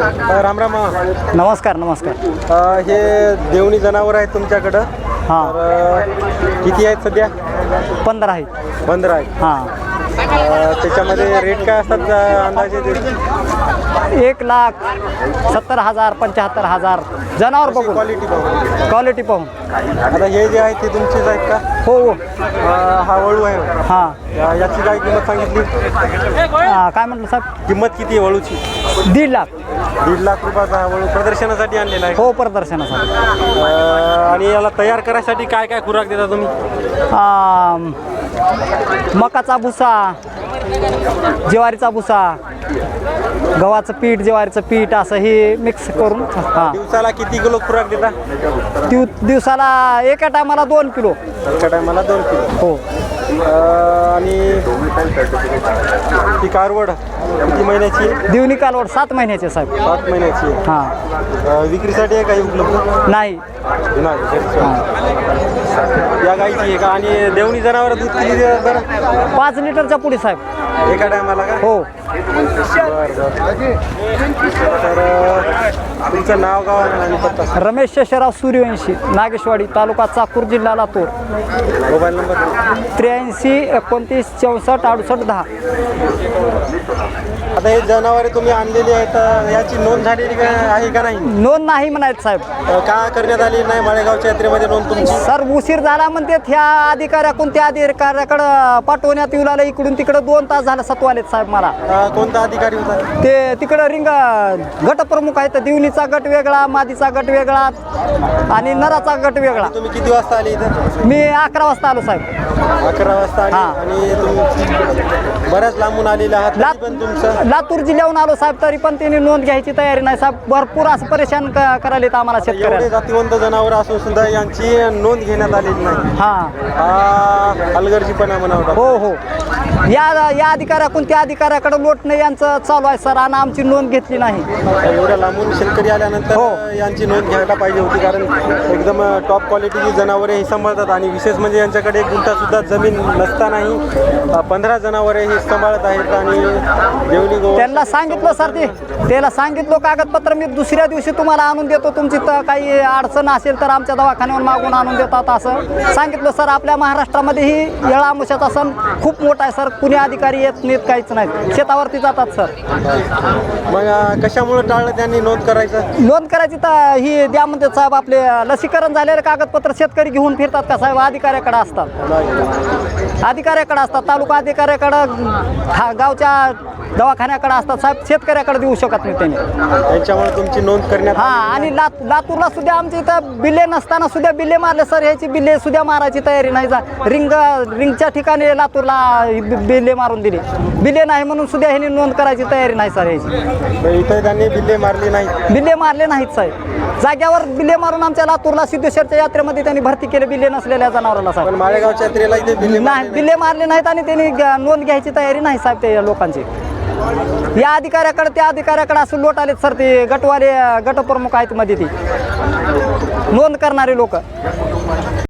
अ, राम राम अ, नमस्कार नमस्कार. हे देवणी जनावर आहेत तुमच्याकडं. हां. तर अ, किती आहेत सध्या? पंधरा आहेत. पंधरा आहेत. हां. त्याच्यामध्ये रेट काय असतात अंदाजे? एक लाख सत्तर हजार पंच्याहत्तर हजार. जनावर बघून. क्वालिटी बघून. क्वालिटी पाहून. आता हे जे आहेत ते तुमचेच आहेत का? हो हो. हा वळू आहे. हां. याची काय किंमत सांगितली? हां, काय म्हटलं साहेब? किंमत किती आहे वळूची? दीड लाख. दीड लाख रुपयाचा हा वळू प्रदर्शनासाठी आणलेला आहे. हो प्रदर्शनासाठी. आणि याला तयार करायसाठी काय काय खुराक देता तुम्ही? मकाचा भुसा ज्वारीचा भुसा गव्हाचं पीठ ज्वारीचं पीठ असं हे मिक्स करून हां. दिवसाला किती किलो खुराक देता? दिव दिवसाला एका टायमाला दोन किलो. एका टायमाला दोन किलो. हो. अ, आणि ती कारवड किती महिन्याची आहे? दिवणी कालवड सात महिन्याचे साहेब. सात महिन्याची आहे. हां. अ, विक्रीसाठी आहे काही उपलब्ध नाही नाही. या गाईची आहे का आणि देवणी जनावर दूध किती देतात बरं? पाच लिटरच्या पुढे साहेब. एका टायमाला का? हो. बरं बरं. तर अ, तुमचं नाव गाव आणि पत्ता सांगा. रमेश शेषराव सूर्यवंशी नागेशवाडी तालुका चाकूर जिल्हा लातूर. मोबाईल नंबर त्र्याऐंशी एकोणतीस चौसष्ट अडुसष्ट दहा. आता हे जनावरे तुम्ही आणलेली आहेत तर याची नोंद झालेली का आहे का नाही? नोंद नाही म्हणायचं साहेब. अ, का करण्यात आली नाही? माळेगावच्या यात्रेमध्ये नोंद तुमची? सर उशीर झाला म्हणते ह्या अधिकाऱ्याकडून त्या अधिकाऱ्याकडं पाठवण्यात येऊ लागलं इकडून तिकडं दोन तास झालं सत्वालेत साहेब मला. अ, कोणता अधिकारी होता? ते तिकडं रिंग गटप्रमुख आहेत दिवणीचा गट वेगळा मादीचा गट वेगळा आणि नराचा गट वेगळा. तुम्ही किती वाजता आले इथं? मी अकरा वाजता आलो साहेब. अकरा वाजता आले हा. आणि तुम्ही बऱ्याच लांबून आलेले आहात तरी पण तुमचं लातूर जिल्ह्याहून आलो साहेब तरी पण त्यांनी नोंद घ्यायची तयारी नाही साहेब. भरपूर असं परेशान करायला आम्हाला एवढे शेतकऱ्याला जातीवंत जनावर असून सुद्धा यांची नोंद घेण्यात आलेली नाही. हां. हा हलगर्जीपणा म्हणावं हो हो. या या अधिकाऱ्याकडून त्या अधिकाऱ्याकडे लोटणं यांचं चालू आहे सर आणि आमची नोंद घेतली नाही. एवढ्या लांबून शेतकरी आल्यानंतर हो. यांची नोंद घ्यायला पाहिजे होती कारण एकदम टॉप क्वालिटीची जनावरे ही सांभाळतात आणि विशेष म्हणजे यांच्याकडे एक गुंठा सुद्धा जमीन नसतानाही पंधरा जनावरे ही सांभाळत आहेत आणि देवली गो त्यांना सांगितलं सर ते त्याला सांगितलं कागदपत्र मी दुसऱ्या दिवशी तुम्हाला आणून देतो तुमची तर काही अडचण असेल तर आमच्या दवाखान्यावर मागून आणून देतात असं सांगितलं सर आपल्या महाराष्ट्रामध्ये ही येळामुशाचा सण खूप मोठा आहे सर कुणी अधिकारी येत नाहीत काहीच नाही. शेतावरती जातात सर. मग अं, कशामुळे टाळलं त्यांनी नोंद करायचं? नोंद करायची तर ही द्या म्हणते साहेब आपले लसीकरण झालेले कागदपत्र शेतकरी घेऊन फिरतात का साहेब? अधिकाऱ्याकडे असतात. अधिकाऱ्याकडे असतात तालुका अधिकाऱ्याकडं हा- गावच्या दवाखान्याकडे असतात साहेब शेतकऱ्याकडे देऊ शकत नाही त्यांनी. त्यांच्यामुळे तुमची नोंद करण्यात हा आणि लात लातूरला सुद्धा आमच्या इथं बिल्ले नसताना सुद्धा बिल्ले मारले सर. ह्याची बिल्ले सुद्धा मारायची तयारी नाही जा. रिंग रिंगच्या ठिकाणी लातूरला बि- बिल्ले मारून दिले. बिल्ले नाही म्हणून सुद्धा ह्यांनी नोंद करायची तयारी नाही सर मग इथं त्यांनी बिल्ले मारली नाही. बिल्ले मारले नाहीत साहेब. जाग्यावर बिल्ले मारून आमच्या लातूरला सिद्धेश्वरच्या यात्रेमध्ये त्यांनी भरती केले बिल्ले नसलेल्या जनावराला साहेब. माळेगावच्या यात्रेला नाही. बिल्ले मारले नाहीत आणि त्यांनी नोंद घ्यायची तयारी नाही साहेब त्या लोकांची. या अधिकाऱ्याकडे त्या अधिकाऱ्याकडे असं लोट आलेत सर ते गटवाले गटप्रमुख आहेत मध्ये ती. नोंद करणारे लोक.